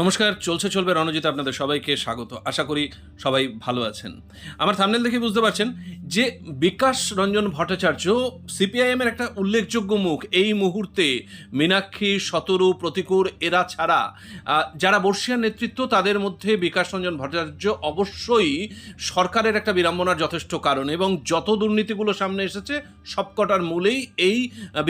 নমস্কার, চলছে, চলবে রণজিৎ আপনাদের সবাইকে স্বাগত। আশা করি সবাই ভালো আছেন। আমার থামনেল দেখে বুঝতে পারছেন যে বিকাশ রঞ্জন ভট্টাচার্য সিপিআইএমের একটা উল্লেখযোগ্য মুখ এই মুহূর্তে মীনাক্ষী, শতরু, প্রতিকূর, এরা ছাড়া যারা বর্ষিয়ার নেতৃত্ব তাদের মধ্যে বিকাশ রঞ্জন ভট্টাচার্য অবশ্যই সরকারের একটা বিড়ম্বনার যথেষ্ট কারণ এবং যত দুর্নীতিগুলো সামনে এসেছে, সবকটার মূলেই এই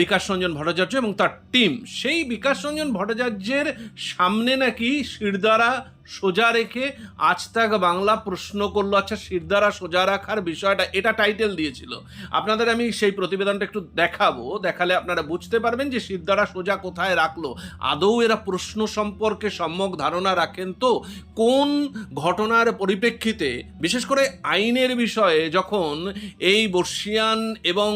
বিকাশ রঞ্জন ভট্টাচার্য এবং তার টিম সেই বিকাশ রঞ্জন ভট্টাচার্যের সামনে নাকি শিরদারা সোজা রেখে আজ তাক বাংলা প্রশ্ন করল। আচ্ছা শিরদারা সোজা রাখার বিষয়টা, এটা টাইটেল দিয়েছিল। আপনাদের আমি সেই প্রতিবেদনটা একটু দেখাবো। দেখালে আপনারা বুঝতে পারবেন যে শিরদারা সোজা কোথায় রাখল। আদৌ এরা প্রশ্ন সম্পর্কে সম্যক ধারণা রাখেন তো? কোন ঘটনার পরিপ্রেক্ষিতে, বিশেষ করে আইনের বিষয়ে, যখন এই বর্ষিয়ান এবং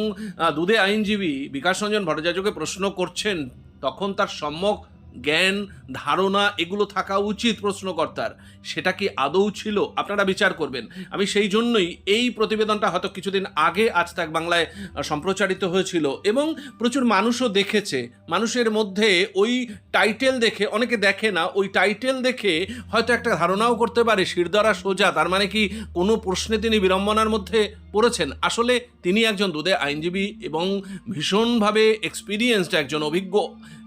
দুধে আইনজীবী বিকাশ রঞ্জন ভট্টাচার্যকে প্রশ্ন করছেন, তখন তার সম্যক জ্ঞান, ধারণা, এগুলো থাকা উচিত প্রশ্নকর্তার। সেটা কি আদৌ ছিল? আপনারা বিচার করবেন। আমি সেই জন্যই এই প্রতিবেদনটা হয়তো কিছুদিন আগে আজ তাক বাংলায় সম্প্রচারিত হয়েছিল এবং প্রচুর মানুষও দেখেছে। মানুষের মধ্যে ওই টাইটেল দেখে, অনেকে দেখে না, ওই টাইটেল দেখে হয়তো একটা ধারণাও করতে পারে শিরদারা সোজা, তার মানে কি কোনো প্রশ্নে তিনি বিড়ম্বনার মধ্যে পড়েছেন। আসলে তিনি একজন দুধে আইনজীবী এবং ভীষণভাবে এক্সপিরিয়েন্সড একজন অভিজ্ঞ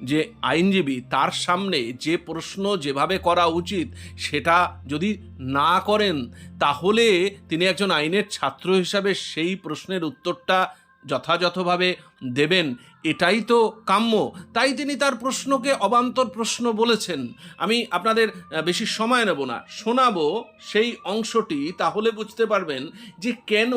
যে আইনজীবী, তার সামনে যে প্রশ্ন যেভাবে করা উচিত সেটা যদি না করেন, তাহলে তিনি একজন আইনের ছাত্র হিসাবে সেই প্রশ্নের উত্তরটা যথাযথভাবে দেবেন এটাই তো কাম্য। তাই তিনি তার প্রশ্নকে অবান্তর প্রশ্ন বলেছেন। আমি আপনাদের বেশি সময় নেব না। শোনাবো সেই অংশটি তাহলে বুঝতে পারবেন যে কেন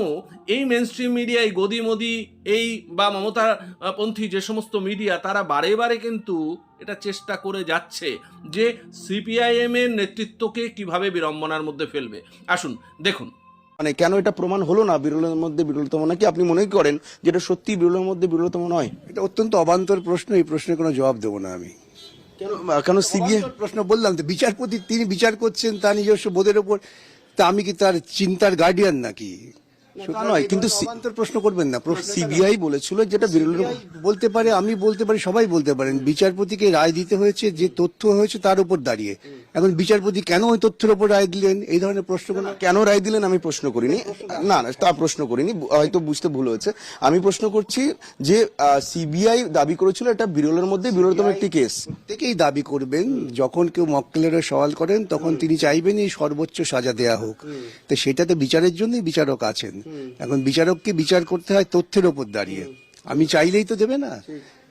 এই মেন স্ট্রিম মিডিয়ায় গদি মদি এই বা মমতা আহ, পন্থী যে সমস্ত মিডিয়া তারা বারে বারে কিন্তু এটা চেষ্টা করে যাচ্ছে যে সিপিআইএম এর নেতৃত্বকে কীভাবে বিড়ম্বনার মধ্যে ফেলবে। আসুন দেখুন। মানে কেন এটা প্রমাণ হলো না বিরলের মধ্যে বিরলতম নাকি আপনি মনে করেন যে এটা সত্যি বিরলের মধ্যে বিরলতম নয়? এটা অত্যন্ত অবান্তর প্রশ্ন এই প্রশ্নের কোনো জবাব দেবো না আমি। কেন সিবিআই প্রশ্ন বললাম তো বিচারপতি তিনি বিচার করছেন তার নিজস্ব বোধের ওপর। তা আমি কি তার চিন্তার গার্ডিয়ান নাকি? নয় কিন্তু প্রশ্ন করবেন না। সিবিআই বলেছিল যেটা বলতে পারে আমি বলতে পারি সবাই বলতে পারেন বিচারপতিকে রায় দিতে হয়েছে যে তথ্য হয়েছে তার উপর দাঁড়িয়ে। এখন বিচারপতি কেন ওই তথ্যের উপর রায় দিলেন? এই ধরনের প্রশ্নগুলো কেন রায় দিলেন? আমি প্রশ্ন করিনি। না না তা প্রশ্ন করিনি হয়তো বুঝতে ভুল হয়েছে। আমি প্রশ্ন করছি যে সিবিআই দাবি করেছিল এটা বিরলের মধ্যে বিরলতম একটি কেস। প্রত্যেকেই দাবি করবেন যখন কেউ মক্কেলের সওয়াল করেন তখন তিনি চাইবেন এই সর্বোচ্চ সাজা দেয়া হোক। তো সেটাতে বিচারের জন্যই বিচারক আছেন। এখন বিচারককে বিচার করতে হয় তথ্যের ওপর দাঁড়িয়ে। আমি চাইলেই তো দেবে না।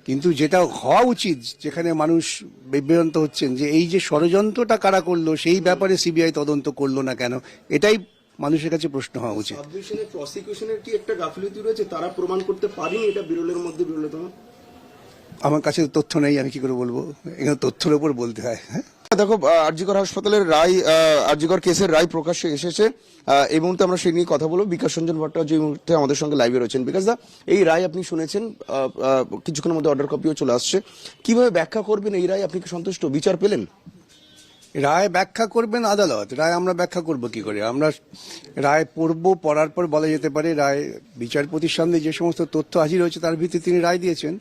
কিন্তু যেটা হওয়া উচিত যেখানে মানুষ বিভ্রান্ত হচ্ছেন যে এই যে ষড়যন্ত্রটা কারা করল সেই ব্যাপারে সিবিআই তদন্ত করল না কেন এটাই মানুষের কাছে প্রশ্ন হওয়া উচিত। প্রসিকিউশনের কি একটা গাফিলতি রয়েছে? তারা প্রমাণ করতে পারেনি এটা বিরলের মধ্যে বিরলতম? আমার কাছে তথ্য নেই আমি কি করে বলব? এখানে তথ্যের ওপর বলতে হয় হ্যাঁ। দেখো আরজিকর হাসপাতালের রায় আরজিকর কেসের রায় প্রকাশ্যে এসেছে। এই মুহূর্তে আমরা সেই নিয়ে কথা বলব। বিকাশ রঞ্জন ভট্টাচার্য এই মুহূর্তে আমাদের সঙ্গে লাইভে রয়েছেন। বিকাশ দা, এই রায় আপনি শুনেছেন কিছুক্ষণের মধ্যে অর্ডার কপিও চলে আসছে। কীভাবে ব্যাখ্যা করবেন এই রায়? আপনি কি সন্তুষ্ট? বিচার পেলেন? রায় ব্যাখ্যা করবেন আদালত। রায় আমরা ব্যাখ্যা করব কি করে? আমরা রায় পড়ব, পড়ার পর বলা যেতে পারে, রায় বিচারপতির সামনে যে সমস্ত তথ্য হাজির হয়েছে, তার ভিত্তিতে তিনি রায় দিয়েছেন।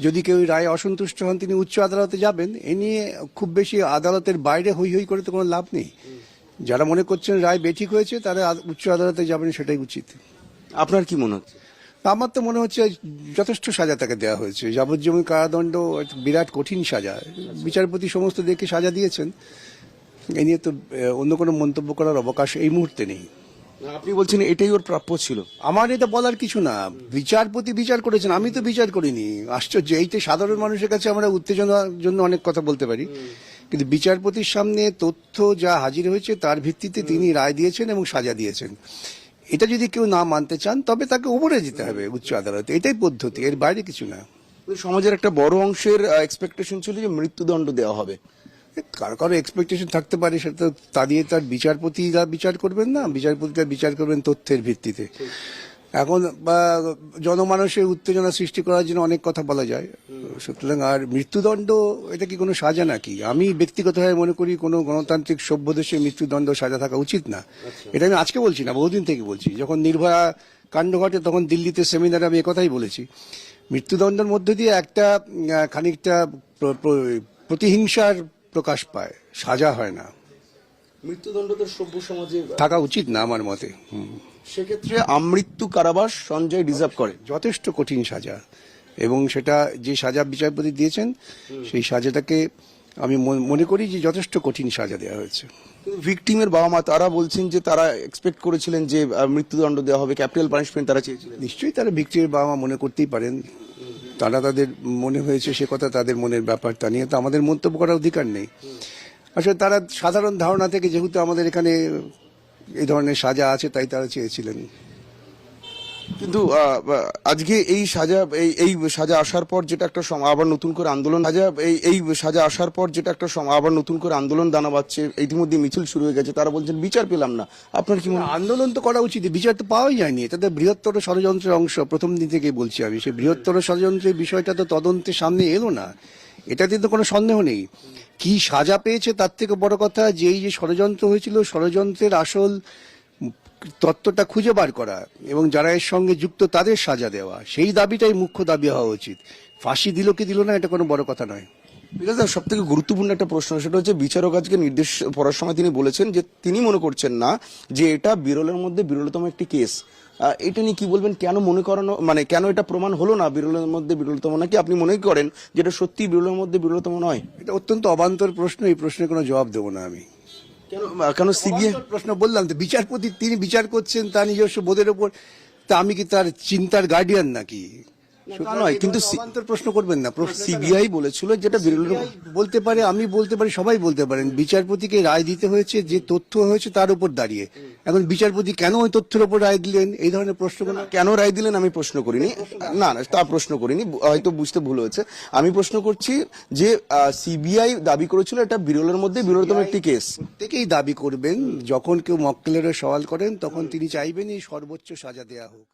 যদি কেউ রায় অসন্তুষ্ট হন তিনি উচ্চ আদালতে যাবেন। এ নিয়ে খুব বেশি আদালতের বাইরে হই হই করে তো কোনো লাভ নেই। যারা মনে করছেন রায় বেঠিক হয়েছে তারা উচ্চ আদালতে যাবেন সেটাই উচিত। আপনার কি মনে হচ্ছে? আমার তো মনে হচ্ছে যথেষ্ট সাজা তাকে দেওয়া হয়েছে। যাবজ্জীবন কারাদণ্ড একটা বিরাট কঠিন সাজা। বিচারপতি সমস্ত দেখে সাজা দিয়েছেন। এ নিয়ে তো অন্য কোনো মন্তব্য করার অবকাশ এই মুহূর্তে নেই। আপনি বলছেন এটাই ওর প্রাপ্য ছিল। আমার এটা বলার কিছু না। বিচারপতি বিচার করেছেন আমি তো বিচার করিনি। আশ্চর্য এইটা সাধারণ মানুষের কাছে আমরা উত্তেজনার জন্য অনেক কথা বলতে পারি। কিন্তু বিচারপতির সামনে তথ্য যা হাজির হয়েছে তার ভিত্তিতে তিনি রায় দিয়েছেন এবং সাজা দিয়েছেন। এটা যদি কেউ না মানতে চান তবে তাকে উপরে যেতে হবে উচ্চ আদালতে। এটাই পদ্ধতি এর বাইরে কিছু না। সমাজের একটা বড় অংশের এক্সপেকটেশন ছিল যে মৃত্যুদণ্ড দেওয়া হবে। কারও কারও এক্সপেকটেশন থাকতে পারে সেটা তো দিয়ে তার বিচারপতিরা বিচার করবেন না বিচারপতিরা বিচার করবেন তথ্যের ভিত্তিতে। এখন বা জনমানসের উত্তেজনা সৃষ্টি করার জন্য অনেক কথা বলা যায়। সুতরাং আর মৃত্যুদণ্ড এটা কি কোনো সাজা নাকি? আমি ব্যক্তিগতভাবে মনে করি কোনো গণতান্ত্রিক সভ্য দেশে মৃত্যুদণ্ড সাজা থাকা উচিত না। এটা আমি আজকে বলছি না বহুদিন থেকে বলছি। যখন নির্ভয়া কাণ্ড ঘটে তখন দিল্লিতে সেমিনারে আমি একথাই বলেছি। মৃত্যুদণ্ডের মধ্যে দিয়ে একটা খানিকটা প্র- প্র- প্রতিহিংসার প্রকাশ পায় সাজা হয় না। মৃত্যুদণ্ড তো সভ্য সমাজে থাকা উচিত না আমার মতে সেক্ষেত্রে আমৃত্যু কারাবাস সঞ্জয় ডিজার্ভ করে। যথেষ্ট কঠিন সাজা এবং সেটা যে সাজা বিচারপতি দিয়েছেন সেই সাজাটাকে আমি মন- করি যে যথেষ্ট কঠিন সাজা দেওয়া হয়েছে। ভিকটিমের বাবা মা তারা বলছেন যে তারা এক্সপেক্ট করেছিলেন যে মৃত্যুদণ্ড দেওয়া হবে ক্যাপিটাল পানিশমেন্ট তারা চেয়েছিলেন। নিশ্চয়ই তারা ভিক্টিমের বাবা মা মনে করতেই পারেন তারা তাদের মনে হয়েছে, সে কথা তাদের মনের ব্যাপার তা নিয়ে। তো আমাদের মন্তব্য করার অধিকার নেই। আসলে তারা সাধারণ ধারণা থেকে যেহেতু আমাদের এখানে এই ধরনের সাজা আছে, তাই তারা চেয়েছিলেন। কিন্তু আজকে এই সাজা, এই এই সাজা আসার পর যেটা একটা সম- আবার নতুন করে আন্দোলন, সাজা, এই এই সাজা আসার পর যেটা একটা সম- আবার নতুন করে আন্দোলন দানা বাচ্ছে ইতিমধ্যে মিছিল শুরু হয়ে গেছে, তারা বলছেন, বিচার পেলাম না। আপনার কি? আন্দোলন তো করা উচিত, বিচার তো পাওয়াই যায়নি। এটা তো বৃহত্তর ষড়যন্ত্রের অংশ, প্রথম দিন থেকে বলছি আমি। সেই বৃহত্তর ষড়যন্ত্রের বিষয়টা তো তদন্তের সামনে এলো না। এটাতে তো কোনো সন্দেহ নেই। কি সাজা পেয়েছে, তার থেকে বড় কথা যে এই যে ষড়যন্ত্র হয়েছিল, ষড়যন্ত্রের আসল তত্ত্বটা খুঁজে বার করা এবং যারা এর সঙ্গে যুক্ত তাদের সাজা দেওয়া সেই দাবিটাই মুখ্য দাবি হওয়া উচিত। ফাঁসি দিল কি দিল না এটা কোনো বড় কথা নয়। বিকজ সব থেকে গুরুত্বপূর্ণ একটা প্রশ্ন সেটা হচ্ছে বিচারক আজকে নির্দেশ পড়ার সময় তিনি বলেছেন যে তিনি মনে করছেন না যে এটা বিরলের মধ্যে বিরলতম একটি কেস। এটা নিয়ে কি বলবেন? কেন মনে করানো মানে কেন এটা প্রমাণ হলো না বিরলের মধ্যে বিরলতম? নাকি আপনি মনে করেন যেটা সত্যি বিরলের মধ্যে বিরলতম নয়? এটা অত্যন্ত অবান্তর প্রশ্ন এই প্রশ্নের কোনো জবাব দেবো না আমি। কেন সিবিআই? প্রশ্ন বললাম তো, বিচারপতি তিনি বিচার করছেন তার নিজস্ব বোধের ওপর, তা আমি কি তার চিন্তার গার্ডিয়ান নাকি? নয়, কিন্তু প্রশ্ন করবেন না। সিবিআই বলেছিল যেটা বলতে পারে আমি বলতে পারি সবাই বলতে পারেন বিচারপতিকে রায় দিতে হয়েছে যে তথ্য হয়েছে তার উপর দাঁড়িয়ে। এখন বিচারপতি কেন ওই তথ্যের উপর রায় দিলেন? এই ধরনের প্রশ্নগুলো কেন রায় দিলেন? আমি প্রশ্ন করিনি। না না তা প্রশ্ন করিনি হয়তো বুঝতে ভুল হয়েছে। আমি প্রশ্ন করছি যে সিবিআই দাবি করেছিল এটা বিরলের মধ্যে বিরলতম একটি কেস। থেকেই দাবি করবেন যখন কেউ মক্কেলের সওয়াল করেন তখন তিনি চাইবেন এই সর্বোচ্চ সাজা দেয়া হোক।